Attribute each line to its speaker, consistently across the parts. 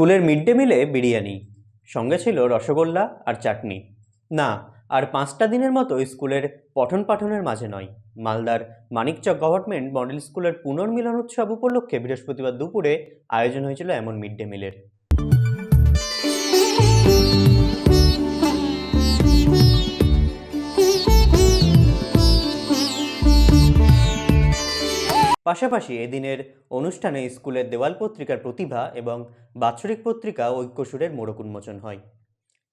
Speaker 1: স্কুলের mid day মিলে বিরিয়ানি, সঙ্গে ছিল রসগোল্লা আর চাটনি। না, আর পাঁচটা দিনের মতো স্কুলের পঠন পাঠনের মাঝে নয়। মালদার মানিকচক গভর্নমেন্ট মডেল স্কুলের পুনর্মিলন উৎসব উপলক্ষে বৃহস্পতিবার দুপুরে আয়োজন হয়েছিল এমন মিড ডে মিলের। পাশাপাশি এদিনের অনুষ্ঠানে স্কুলের দেওয়াল পত্রিকার প্রতিভা এবং বাৎসরিক পত্রিকা ঐক্যসুরের মোড়ক উন্মোচন হয়।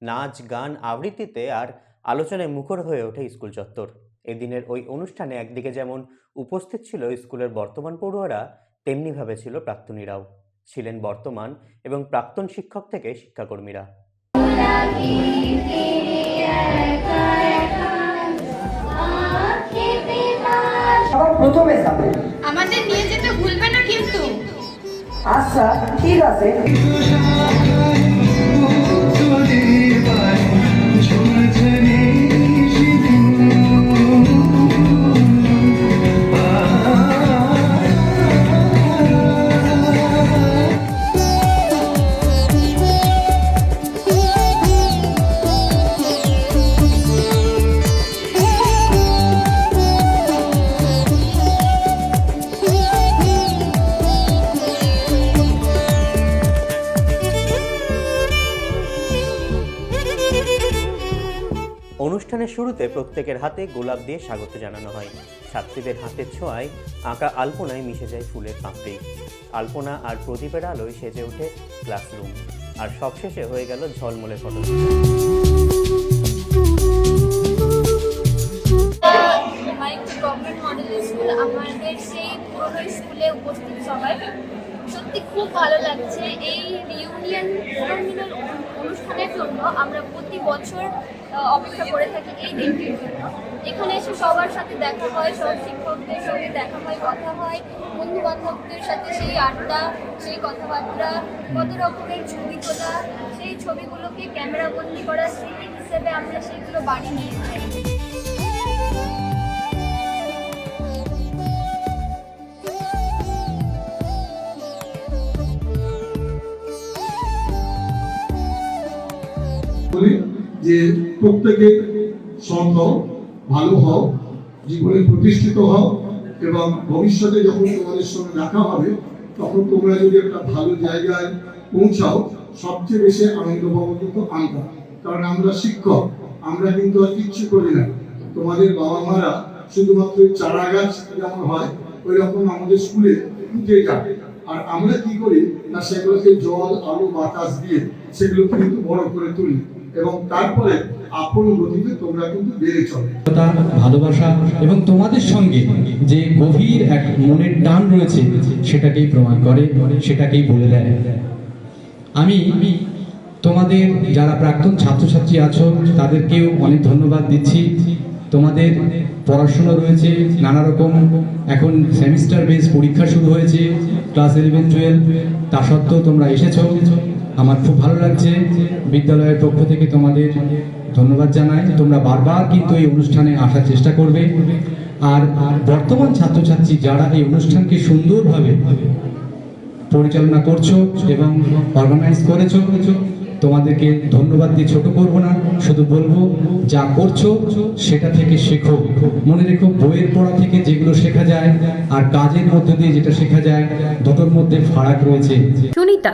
Speaker 1: নাচ, গান, আবৃত্তিতে আর আলোচনায় মুখর হয়ে ওঠে স্কুল চত্বর। এদিনের ওই অনুষ্ঠানে একদিকে যেমন উপস্থিত ছিল স্কুলের বর্তমান পড়ুয়ারা, তেমনিভাবে ছিল প্রাক্তনীরাও। ছিলেন বর্তমান এবং প্রাক্তন শিক্ষক থেকে শিক্ষাকর্মীরা।
Speaker 2: প্রথমে যাবে
Speaker 3: আমাদের নিয়ে যেতে ভুলবে না কিন্তু।
Speaker 2: আচ্ছা ঠিক আছে।
Speaker 1: অনুষ্ঠানের শুরুতে প্রত্যেকের হাতে গোলাপ দিয়ে স্বাগত জানানো হয়। ছাত্রীদের হাতের ছোঁয়ায় আঁকা আলপনায় মিশে যায় ফুলের পাপড়ি। আলপনা আর প্রদীপের আলোয় সেজে ওঠে ক্লাসরুম। আর সবশেষে হয়ে গেল ঝলমলে ফটো
Speaker 3: আমাদের সেই স্কুলে উপস্থিত সবাই। সত্যি খুব ভালো লাগছে। এই রিউনিয়ন অনুষ্ঠানের জন্য আমরা প্রতি বছর অপেক্ষা করে থাকি এই দিনটির জন্য। এখানে এসে সবার সাথে দেখা হয়, সব শিক্ষকদের সঙ্গে দেখা হয়, কথা হয় বন্ধু বান্ধবদের সাথে সেই আড্ডা, সেই কথাবার্তা, কত রকমের ছবি তোলা, সেই ছবিগুলোকে ক্যামেরা বন্দি করা, স্মৃতি হিসেবে আমরা সেগুলো বাড়ি নিয়ে যাই।
Speaker 4: বলি? যে প্রত্যেকে সৎ হও ভালো হও জীবনে প্রতিষ্ঠিত হও এবং ভবিষ্যতে যখন তোমাদের সঙ্গে দেখা হবে, তখন তোমরা যদি একটা ভালো জায়গায় পৌঁছাও, সবচেয়ে বেশি আনন্দ পাবো কিন্তু আমরা। কারণ আমরা শিক্ষক, আমরা কিন্তু আর কিচ্ছু করি না। তোমাদের বাবা মারা শুধুমাত্র চারা গাছ যেমন হয় ওই রকম আমাদের স্কুলে পুঁতে যায়। আর আমরা কি করি না, সেগুলোকে জল, আলো, বাতাস দিয়ে সেগুলোকে কিন্তু বড় করে তুলি। এবং তারপরে আপন গতিতে তোমরা কিন্তু বেড়ে চলে।
Speaker 5: ভালোবাসা এবং তোমাদের সঙ্গে যে গভীর এক মনের টান রয়েছে, সেটাকেই প্রমাণ করে, সেটাকেই বলে দেয়। আমি তোমাদের যারা প্রাক্তন ছাত্রছাত্রী আছো, তাদেরকেও অনেক ধন্যবাদ দিচ্ছি। তোমাদের পড়াশোনা রয়েছে নানা রকম এখন সেমিস্টার বেস পরীক্ষা শুরু হয়েছে, ক্লাস ইলেভেন টুয়েলভ তা সত্ত্বেও তোমরা এসেছ। আমার খুব ভালো লাগছে। বিদ্যালয়ের পক্ষ থেকে তোমাদের ধন্যবাদ জানাই। তোমরা বারবার কিন্তু এই অনুষ্ঠানে আসার চেষ্টা করবে। আর বর্তমান ছাত্রছাত্রী যারা এই অনুষ্ঠানকে সুন্দরভাবে পরিচালনা করছ এবং অর্গানাইজ করেছ, তোমাদেরকে ধন্যবাদ দিয়ে ছোট করব না। শুধু বলব, যা করছ সেটা থেকে শেখো। মনে রেখো, বইয়ের পড়া থেকে যেগুলো শেখা যায় আর কাজের মধ্যে দিয়ে যেটা শেখা যায়, দুটোর মধ্যে ফারাক রয়েছে।
Speaker 6: সুনিতা